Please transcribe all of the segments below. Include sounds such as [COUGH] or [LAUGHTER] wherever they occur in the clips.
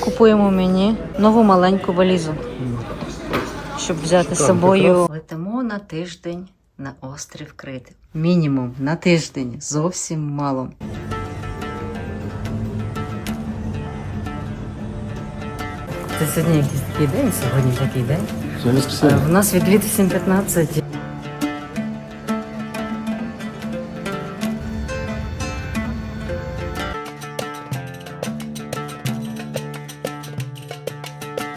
купуємо мені нову маленьку валізу, щоб взяти з собою. Летимо на тиждень на острів Крит. Мінімум на тиждень. Зовсім мало. Це сьогодні якийсь такий день, сьогодні такий день. Сьогодні Е, воскресенье. В нас 7.15.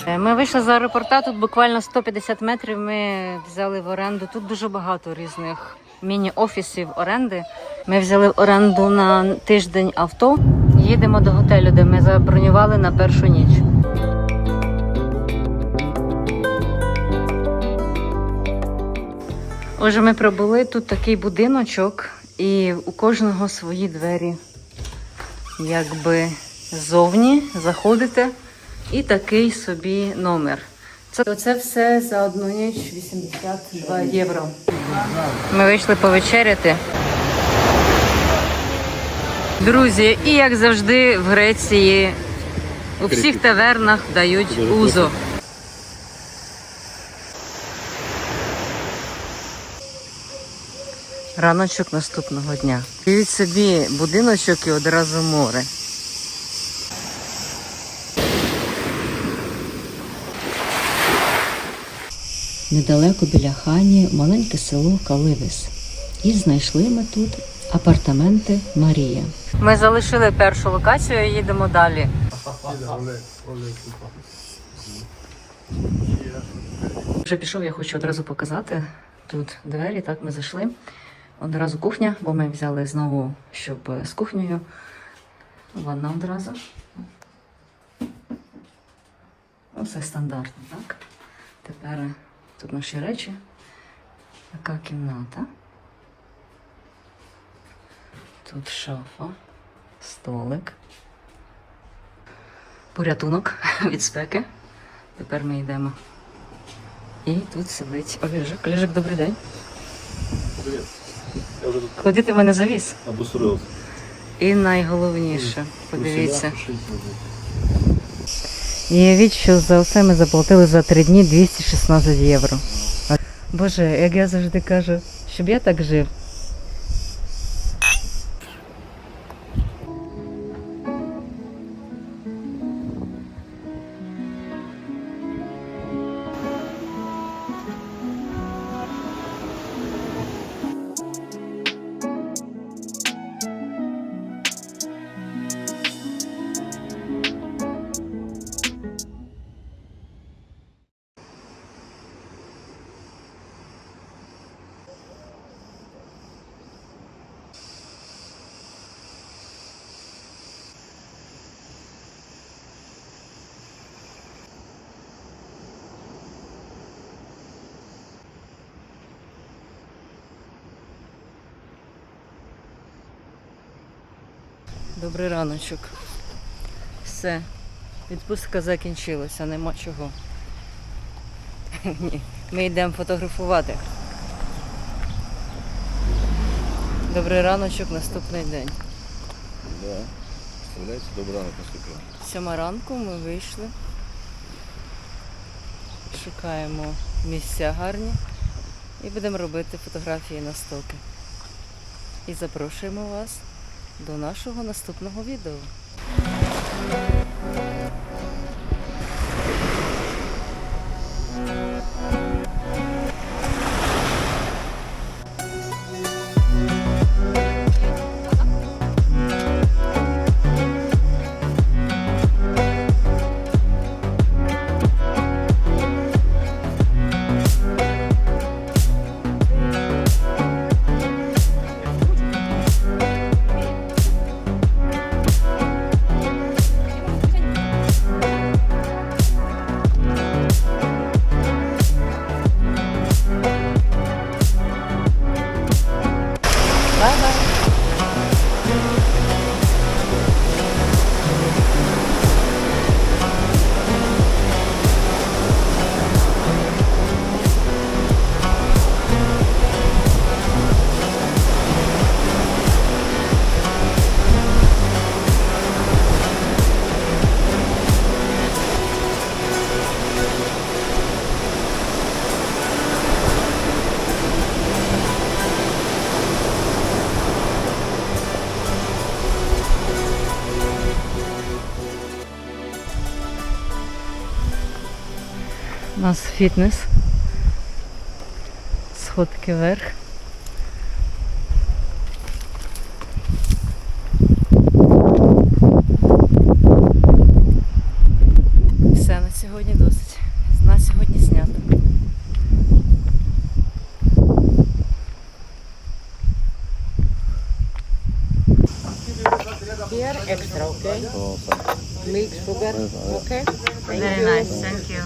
Ми вийшли з аеропорта, тут буквально 150 метрів ми взяли в оренду. Тут дуже багато різних міні-офісів оренди. Ми взяли в оренду на тиждень авто. Їдемо до готелю, де ми забронювали на першу ніч. Отже, ми прибули тут такий будиночок, і у кожного свої двері. Якби ззовні заходите, і такий собі номер. Це, це все за одну ніч 82 євро. Ми вийшли повечеряти. Друзі, і як завжди в Греції у всіх тавернах дають узо. Раночок наступного дня. Уявіть собі будиночок і одразу море. Недалеко біля Хані маленьке село Каливис. І знайшли ми тут апартаменти Марія. Ми залишили першу локацію і їдемо далі. Вже пішов, я хочу одразу показати. Тут двері, так ми зайшли. Одразу кухня, бо ми взяли знову, щоб з кухнею. Ванна одразу. Оце стандартно, так? Тепер тут наші речі. Така кімната. Тут шафа, столик. Порятунок [LAUGHS] від спеки. Тепер ми йдемо. І тут сидить Олежик. Олежик, добрий день. Привет. Я вже тут Куди ти мене завіз? обустроївся. І найголовніше, подивіться. Усіля. Уявіть, що за все ми заплатили за три дні 216 євро. Боже, як я завжди кажу, щоб я так жив. Добрий раночок. Все. Відпустка закінчилася, нема чого. Ні, ми йдемо фотографувати. Добрий раночок, наступний день. Да. Представляєте, добра ранок наступила. Сьома ранку ми вийшли. Шукаємо місця гарні і будемо робити фотографії на стоки. І запрошуємо вас до нашого наступного відео. Фітнес. Сходки вверх. Все на сьогодні досить. На сьогодні знято. Here, extra, okay? То так. Milk, sugar, okay? Very nice, thank you.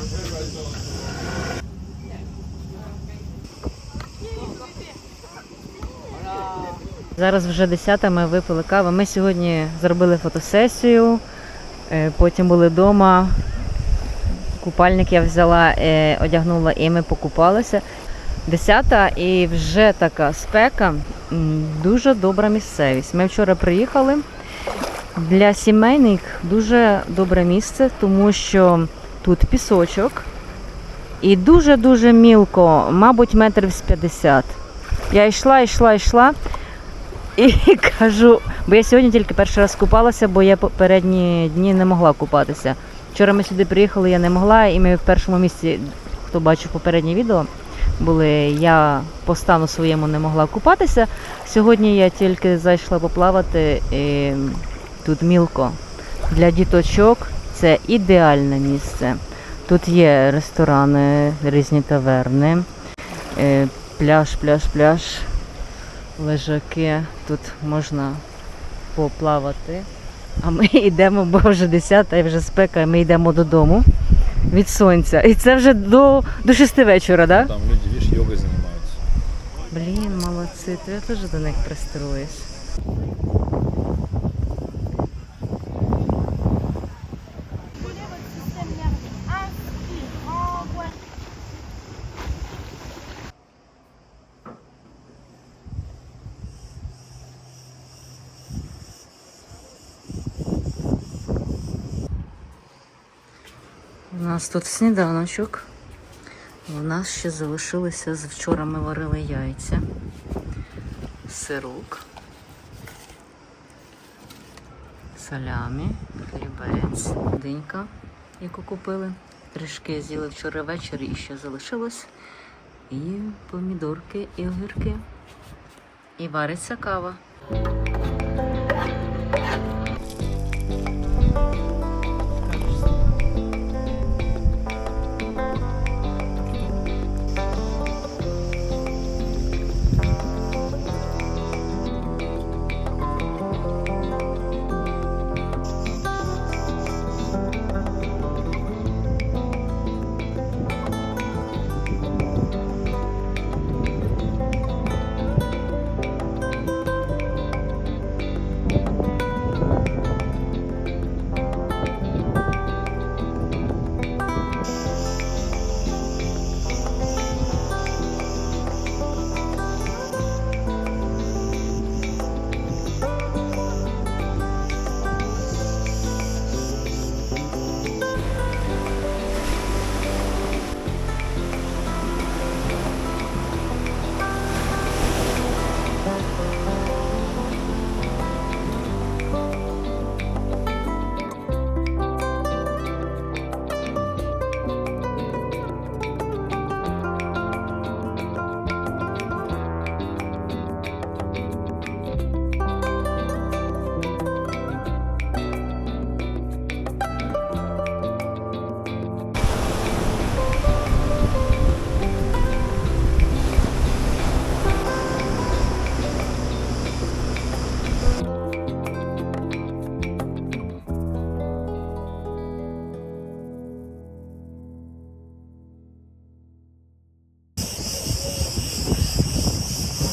Зараз вже 10 ми випили каву. Ми сьогодні зробили фотосесію, е, потім були вдома. Купальник я взяла, е, одягнула і ми покупалися. 10 і вже така спека, дуже добра місцевість. Ми вчора приїхали. Для сімейних дуже добре місце, тому що тут пісочок і дуже-дуже мілко, мабуть, метрів з 50. Я йшла, йшла, йшла і [LAUGHS] кажу, бо я сьогодні тільки перший раз купалася, бо я попередні дні не могла купатися. Вчора ми сюди приїхали, я не могла, і ми в першому місці, хто бачив попереднє відео, були я по стану своєму не могла купатися. Сьогодні я тільки зайшла поплавати. І Тут мілко. Для діточок це ідеальне місце. Тут є ресторани, різні таверни, е, пляж, пляж, пляж, лежаки. Тут можна поплавати. А ми [LAUGHS] йдемо, бо вже 10 і вже спека, і ми йдемо додому від сонця. І це вже до, до 6 вечора, так? Да? Там люди, віж, йогой займаються. Блін, молодці, то я теж до них пристроюсь. Нас тут сніданочок. У нас ще залишилося з вчора ми варили яйця, сирок, салямі, хлібець, динька, яку купили. Трішки з'їли вчора ввечері і ще залишилось. І помідорки, і огірки. І вариться кава.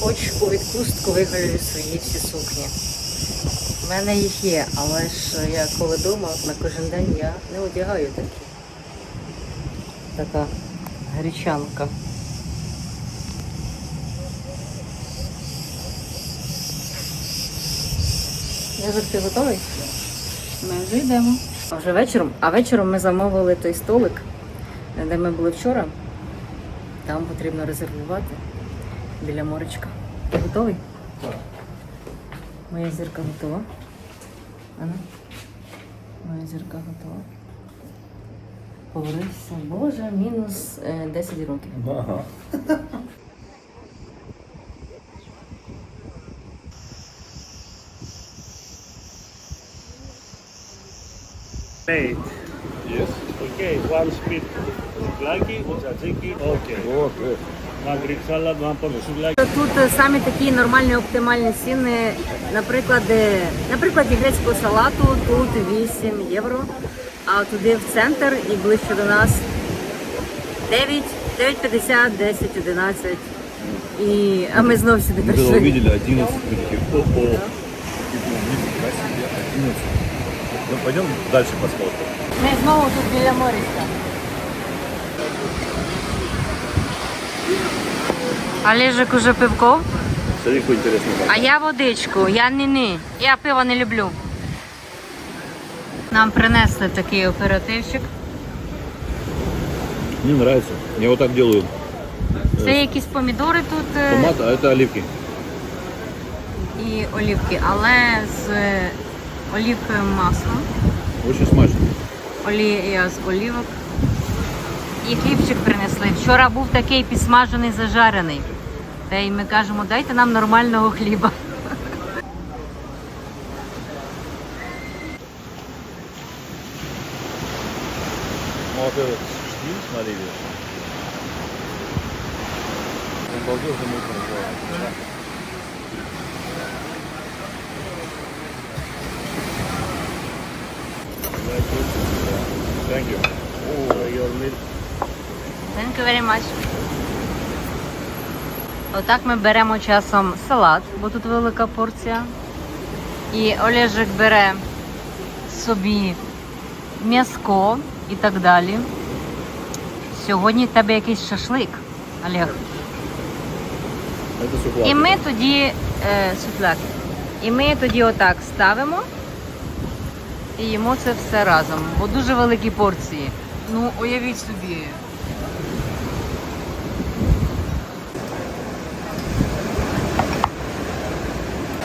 Хоч у відпустку виголюю свої всі сукні. У мене їх є, але ж я коли вдома на кожен день я не одягаю такі. Така гречанка. Язик, ти готовий? Ми вже йдемо. А вже вечором. А вечором ми замовили той столик, де ми були вчора. Там потрібно резервувати біля моречка. Ти готовий? Моя зірка готова. Ана? Моя зірка готова. Поварився, боже, мінус е, 10 років. Ага. Eight. Yes. Okay, one split souvlaki, tzatziki. Okay. Okay. Тут е, самі такі нормальні оптимальні ціни. Наприклад, е, на прикладі грецького салату тут 8 євро, а туди в центр і ближче до нас 9, 9,50, 10, 11. І, а ми знов сюди прийшли. увидели 11, мы такие, о-о. Нифига себе, 11. Ну, пойдем дальше посмотрим. Ми знову тут біля моріська. Олежик уже пивко, Смотри, какой интересный а я водичку, я не-не. Я пиво не люблю. Нам принесли такий оперативчик. Мне нравится. Я вот так делаю. Це якісь помідори тут е, Томат, а это оливки. і олівки, але з е, олівковим маслом. Очень смачно. Олія з олівок. І хлібчик принесли. Вчора був такий підсмажений, зажарений. Та й ми кажемо, дайте нам нормального хліба. Ну, вот этот штиль, смотри, видишь. Он балдежный мусор называется. Thank you. Oh, your milk. Thank you very much. Отак ми беремо часом салат, бо тут велика порція. І Олежик бере собі м'яско і так далі. Сьогодні в тебе якийсь шашлик, Олег. І ми тоді е, сутляк. І ми тоді отак ставимо і їмо це все разом, бо дуже великі порції. Ну, уявіть собі.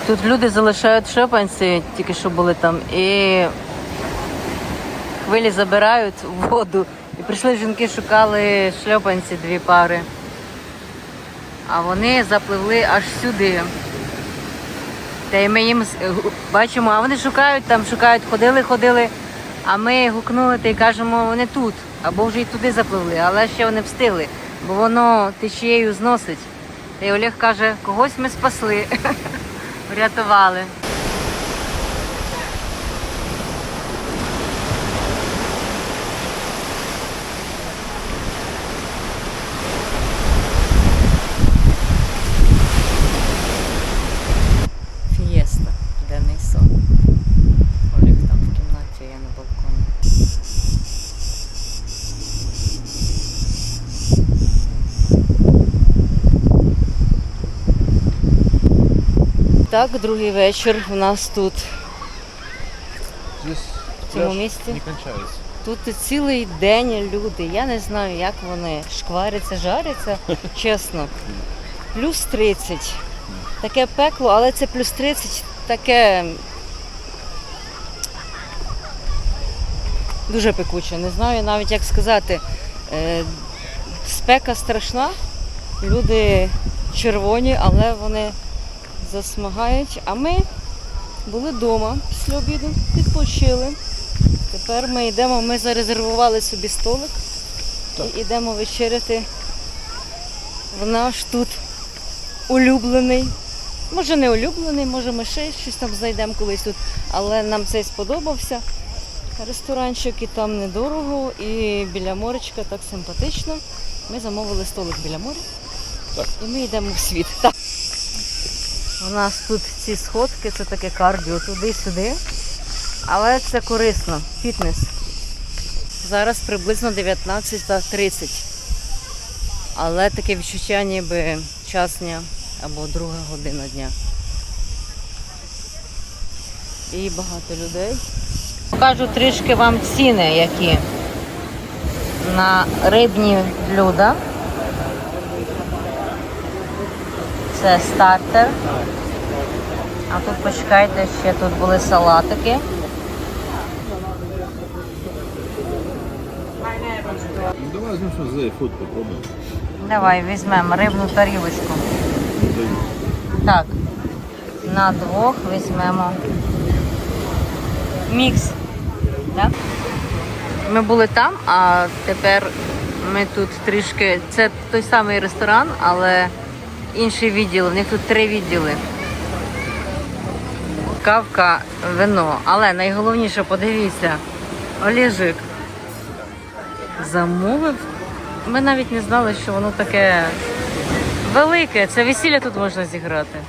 Тут люди залишають шльопанці, тільки що були там, і хвилі забирають воду. І прийшли жінки, шукали шльопанці дві пари. А вони запливли аж сюди. Та й ми їм бачимо, а вони шукають там, шукають, ходили, ходили. А ми гукнули та й кажемо, вони тут. Або вже й туди запливли, але ще вони встигли, бо воно течією зносить. Та й Олег каже, когось ми спасли, [LAUGHS] врятували. Фієста, денний сон. Олег там в кімнаті, я на балконі. Так, другий вечір у нас тут, Здесь в цьому місці. не кончается. Тут цілий день люди. Я не знаю, як вони шкваряться, жаряться, [LAUGHS] чесно. Плюс 30. Таке пекло, але це плюс 30, таке дуже пекуче. Не знаю навіть як сказати. Е, Спека страшна, люди червоні, але вони засмагають. А ми були вдома після обіду, відпочили. Тепер ми йдемо, ми зарезервували собі столик і йдемо вечеряти в наш тут улюблений. Може не улюблений, може ми ще щось там знайдемо колись тут, але нам цей сподобався. Ресторанчик і там недорого, і біля моречка так симпатично. Ми замовили столик біля моря. Так. І ми йдемо в світ. Так. У нас тут ці сходки, це таке кардіо туди-сюди. Але це корисно, фітнес. Зараз приблизно 19.30. Але таке відчуття ніби час дня або друга година дня. І багато людей. Покажу трішки вам ціни, які на рибні блюда. Це стартер. А тут почекайте, ще тут були салатики. возьмем что за фот попробуем. Давай візьмемо рибну тарілочку. Так, на двох візьмемо мікс. Так? Ми були там, а тепер ми тут трішки. Це той самий ресторан, але інший відділ. У них тут три відділи. Кавка, вино. Але найголовніше, подивіться, Олежик замовив. Ми навіть не знали, що воно таке велике. Це весілля тут можна зіграти.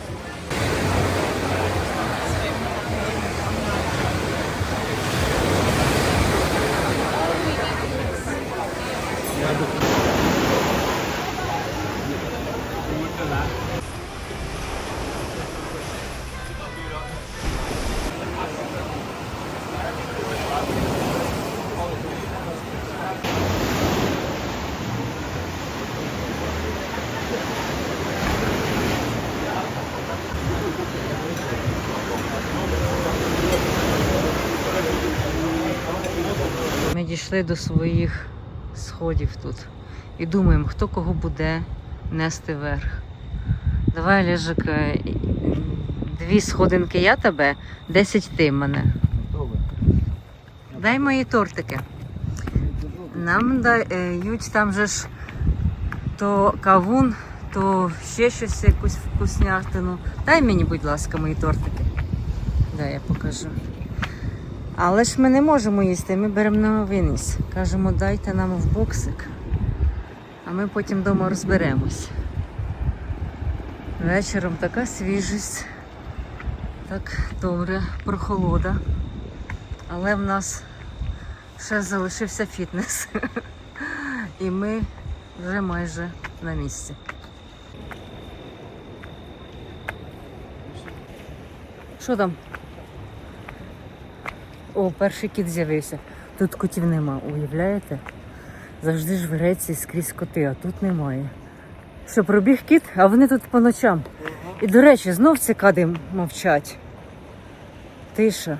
Ми дійшли до своїх сходів тут і думаємо, хто кого буде нести вверх. Давай, Лежик, е, дві сходинки я тебе, десять ти мене. Дай мої тортики. Нам дають там же ж то кавун, то ще щось, якусь вкуснятину. Дай мені, будь ласка, мої тортики. Дай я покажу. Але ж ми не можемо їсти, ми беремо на виніс. Кажемо, дайте нам в боксик, а ми потім вдома розберемось. Вечором така свіжість, так добре, прохолода. Але в нас ще залишився фітнес. І ми вже майже на місці. Що там? О, перший кіт з'явився. Тут котів нема, уявляєте? Завжди ж в Греції скрізь коти, а тут немає. Що, пробіг кіт, а вони тут по ночам. І, до речі, знов цикади мовчать. Тиша.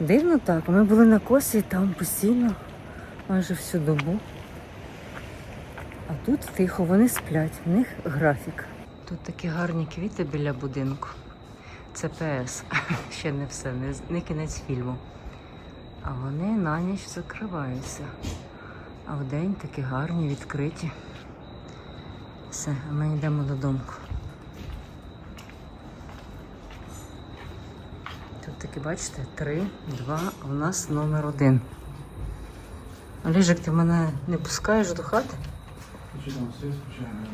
Дивно так. Ми були на косі і там постійно, майже всю добу. А тут тихо, вони сплять, в них графік. Тут такі гарні квіти біля будинку. Це ПС. [LAUGHS] Ще не все, не, не кінець фільму. А вони на ніч закриваються. А вдень такі гарні, відкриті. Все, а ми йдемо додому. Тут такі, бачите, три, два, а у нас номер один. Олежик, ти мене не пускаєш до хати? Там, свет включаем,